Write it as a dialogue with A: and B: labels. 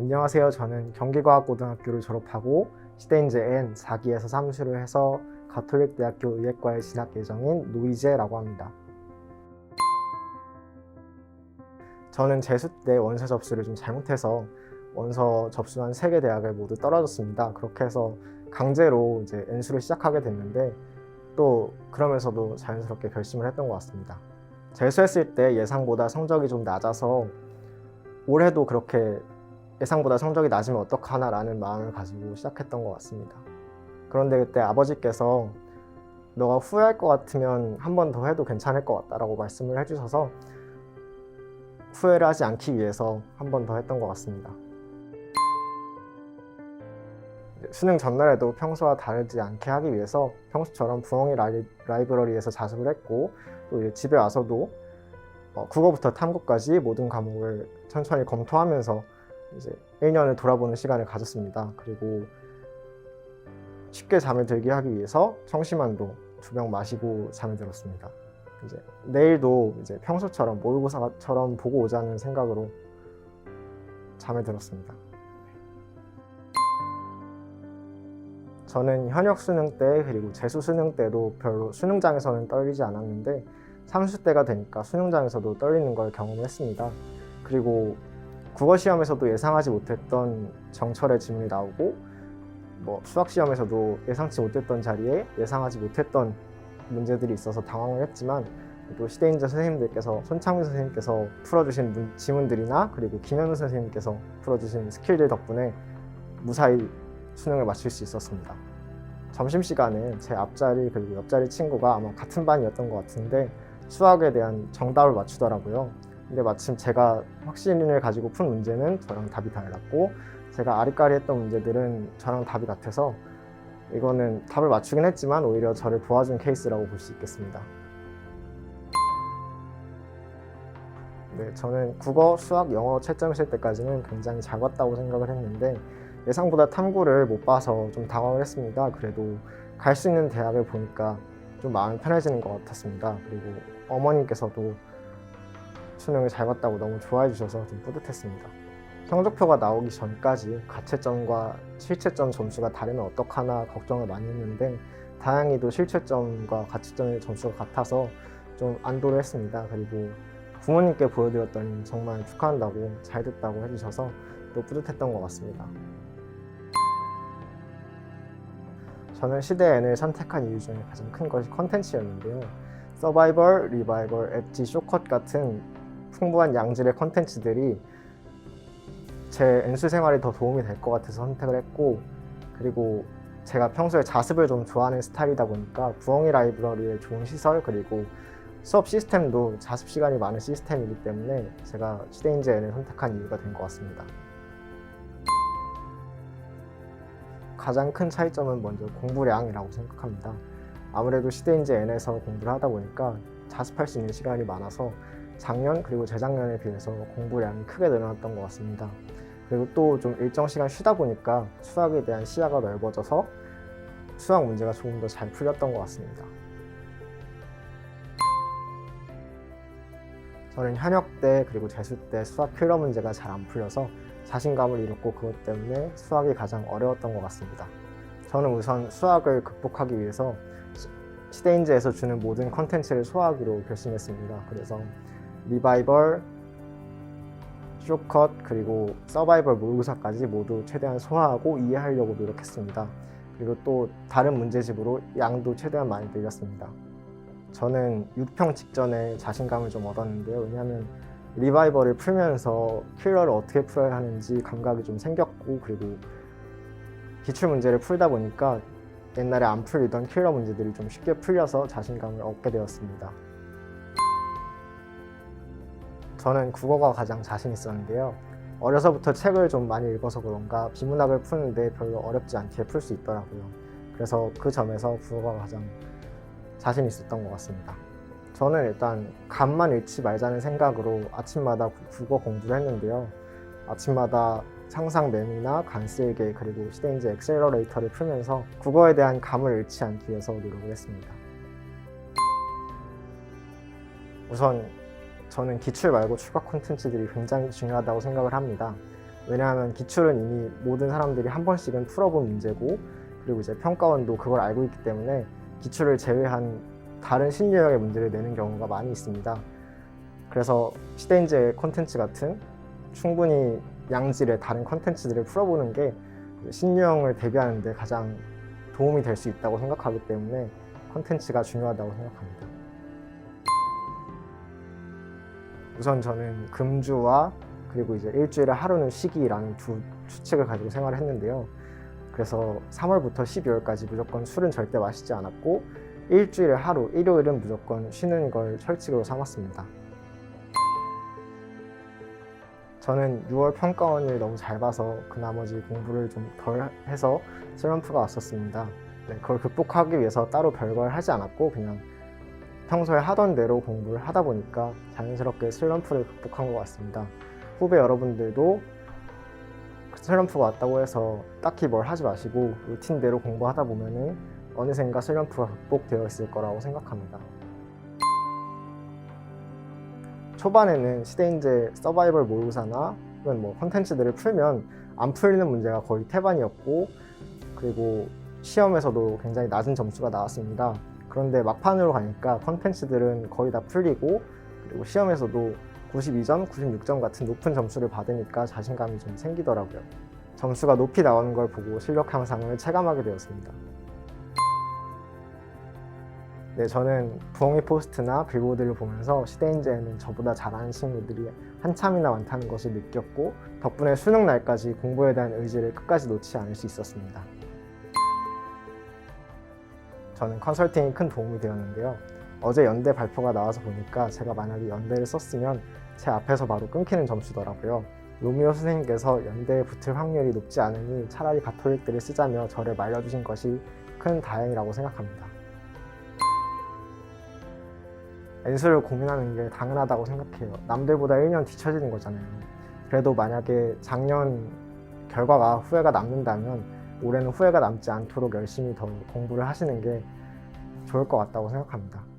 A: 안녕하세요. 저는 경기과학고등학교를 졸업하고 시대인재 N 4기에서 사무실을 해서 가톨릭대학교 의예과에 진학 예정인 노이제라고 합니다. 저는 재수 때 원서 접수를 좀 잘못해서 원서 접수한 세개 대학을 모두 떨어졌습니다. 그렇게 해서 강제로 이제 N수를 시작하게 됐는데 또 그러면서도 자연스럽게 결심을 했던 것 같습니다. 재수했을 때 예상보다 성적이 좀 낮아서 올해도 그렇게 예상보다 성적이 낮으면 어떡하나라는 마음을 가지고 시작했던 것 같습니다. 그런데 그때 아버지께서 너가 후회할 것 같으면 한 번 더 해도 괜찮을 것 같다라고 말씀을 해주셔서 후회를 하지 않기 위해서 한 번 더 했던 것 같습니다. 수능 전날에도 평소와 다르지 않게 하기 위해서 평소처럼 부엉이 라이, 라이브러리에서 자습을 했고 또 집에 와서도 어, 국어부터 탐구까지 모든 과목을 천천히 검토하면서 이제 1년을 돌아보는 시간을 가졌습니다. 그리고 쉽게 잠을 들게 하기 위해서 청심환도 두 병 마시고 잠이 들었습니다. 이제 내일도 이제 평소처럼 모의고사처럼 보고 오자는 생각으로 잠에 들었습니다. 저는 현역 수능 때 그리고 재수 수능 때도 별로 수능장에서는 떨리지 않았는데 삼수 때가 되니까 수능장에서도 떨리는 걸 경험했습니다. 그리고 국어 시험에서도 예상하지 못했던 정철의 질문이 나오고 뭐 수학 시험에서도 예상치 못했던 자리에 예상하지 못했던 문제들이 있어서 당황을 했지만 또 시대인재 선생님들께서 손창민 선생님께서 풀어주신 문- 지문들이나 그리고 김현우 선생님께서 풀어주신 스킬들 덕분에 무사히 수능을 마칠 수 있었습니다. 점심시간에 제 앞자리 그리고 옆자리 친구가 아마 같은 반이었던 것 같은데 수학에 대한 정답을 맞추더라고요. 근데 마침 제가 확신을 가지고 푼 문제는 저랑 답이 달랐고 제가 아리까리 했던 문제들은 저랑 답이 같아서 이거는 답을 맞추긴 했지만 오히려 저를 도와준 케이스라고 볼 수 있겠습니다. 네, 저는 국어, 수학, 영어 채점 있을 때까지는 굉장히 잘 봤다고 생각을 했는데 예상보다 탐구를 못 봐서 좀 당황을 했습니다. 그래도 갈 수 있는 대학을 보니까 좀 마음이 편해지는 것 같았습니다. 그리고 어머님께서도 수능을 잘 봤다고 너무 좋아해 주셔서 좀 뿌듯했습니다. 성적표가 나오기 전까지 가채점과 실채점 점수가 다르면 어떡하나 걱정을 많이 했는데 다행히도 실채점과 가채점의 점수가 같아서 좀 안도를 했습니다. 그리고 부모님께 보여드렸더니 정말 축하한다고 잘 됐다고 해주셔서 또 뿌듯했던 것 같습니다. 저는 시대 N을 선택한 이유 중에 가장 큰 것이 컨텐츠였는데요. 서바이벌, 리바이벌, 엣지, 쇼컷 같은 풍부한 양질의 컨텐츠들이 제 N수 생활에 더 도움이 될 것 같아서 선택을 했고 그리고 제가 평소에 자습을 좀 좋아하는 스타일이다 보니까 부엉이 라이브러리의 좋은 시설 그리고 수업 시스템도 자습 시간이 많은 시스템이기 때문에 제가 시대인재 N을 선택한 이유가 된 것 같습니다. 가장 큰 차이점은 먼저 공부량이라고 생각합니다. 아무래도 시대인재 N에서 공부를 하다 보니까 자습할 수 있는 시간이 많아서 작년 그리고 재작년에 비해서 공부량이 크게 늘어났던 것 같습니다. 그리고 또 좀 일정 시간 쉬다 보니까 수학에 대한 시야가 넓어져서 수학 문제가 조금 더 잘 풀렸던 것 같습니다. 저는 현역 때 그리고 재수 때 수학 킬러 문제가 잘 안 풀려서 자신감을 잃었고 그것 때문에 수학이 가장 어려웠던 것 같습니다. 저는 우선 수학을 극복하기 위해서 시- 시대인재에서 주는 모든 컨텐츠를 소화하기로 결심했습니다. 그래서 리바이벌, 쇼컷 그리고 서바이벌 모의고사까지 모두 최대한 소화하고 이해하려고 노력했습니다. 그리고 또 다른 문제집으로 양도 최대한 많이 늘렸습니다. 저는 6평 직전에 자신감을 좀 얻었는데요. 왜냐하면 리바이벌을 풀면서 킬러를 어떻게 풀어야 하는지 감각이 좀 생겼고 그리고 기출 문제를 풀다 보니까 옛날에 안 풀리던 킬러 문제들이 좀 쉽게 풀려서 자신감을 얻게 되었습니다. 저는 국어가 가장 자신 있었는데요. 어려서부터 책을 좀 많이 읽어서 그런가 비문학을 푸는데 별로 어렵지 않게 풀 수 있더라고요. 그래서 그 점에서 국어가 가장 자신 있었던 것 같습니다. 저는 일단 간만 잃지 말자는 생각으로 아침마다 구- 국어 공부를 했는데요. 아침마다 상상 매미나 간쓸개 그리고 시대인재 엑셀러레이터를 풀면서 국어에 대한 감을 잃지 않기 위해서 노력을 했습니다. 우선 저는 기출 말고 추가 콘텐츠들이 굉장히 중요하다고 생각을 합니다. 왜냐하면 기출은 이미 모든 사람들이 한 번씩은 풀어본 문제고 그리고 이제 평가원도 그걸 알고 있기 때문에 기출을 제외한 다른 신유형의 문제를 내는 경우가 많이 있습니다. 그래서 시대인재 콘텐츠 같은 충분히 양질의 다른 콘텐츠들을 풀어보는 게 신유형을 대비하는 데 가장 도움이 될 수 있다고 생각하기 때문에 콘텐츠가 중요하다고 생각합니다. 우선 저는 금주와 그리고 이제 일주일에 하루는 쉬기라는 두 추측을 가지고 생활을 했는데요. 그래서 3월부터 12월까지 무조건 술은 절대 마시지 않았고 일주일에 하루, 일요일은 무조건 쉬는 걸 철칙으로 삼았습니다. 저는 6월 평가원을 너무 잘 봐서 그 나머지 공부를 좀 덜 해서 슬럼프가 왔었습니다. 네, 그걸 극복하기 위해서 따로 별걸 하지 않았고 그냥 평소에 하던 대로 공부를 하다 보니까 자연스럽게 슬럼프를 극복한 것 같습니다. 후배 여러분들도 슬럼프가 왔다고 해서 딱히 뭘 하지 마시고 루틴대로 공부하다 보면은 어느샌가 슬럼프가 극복되어 있을 거라고 생각합니다. 초반에는 시대인재 서바이벌 모의고사나 혹은 뭐 컨텐츠들을 풀면 안 풀리는 문제가 거의 태반이었고 그리고 시험에서도 굉장히 낮은 점수가 나왔습니다. 그런데 막판으로 가니까 컨텐츠들은 거의 다 풀리고 그리고 시험에서도 92점, 96점 같은 높은 점수를 받으니까 자신감이 좀 생기더라고요. 점수가 높이 나오는 걸 보고 실력 향상을 체감하게 되었습니다. 네, 저는 부엉이 포스트나 빌보드를 보면서 시대인재에는 저보다 잘하는 친구들이 한참이나 많다는 것을 느꼈고 덕분에 수능 날까지 공부에 대한 의지를 끝까지 놓지 않을 수 있었습니다. 저는 컨설팅이 큰 도움이 되었는데요. 어제 연대 발표가 나와서 보니까 제가 만약에 연대를 썼으면 제 앞에서 바로 끊기는 점수더라고요. 로미오 선생님께서 연대에 붙을 확률이 높지 않으니 차라리 가톨릭들을 쓰자며 저를 말려주신 것이 큰 다행이라고 생각합니다. 엔수를 고민하는 게 당연하다고 생각해요. 남들보다 1년 뒤처지는 거잖아요. 그래도 만약에 작년 결과가 후회가 남는다면 올해는 후회가 남지 않도록 열심히 더 공부를 하시는 게 좋을 것 같다고 생각합니다.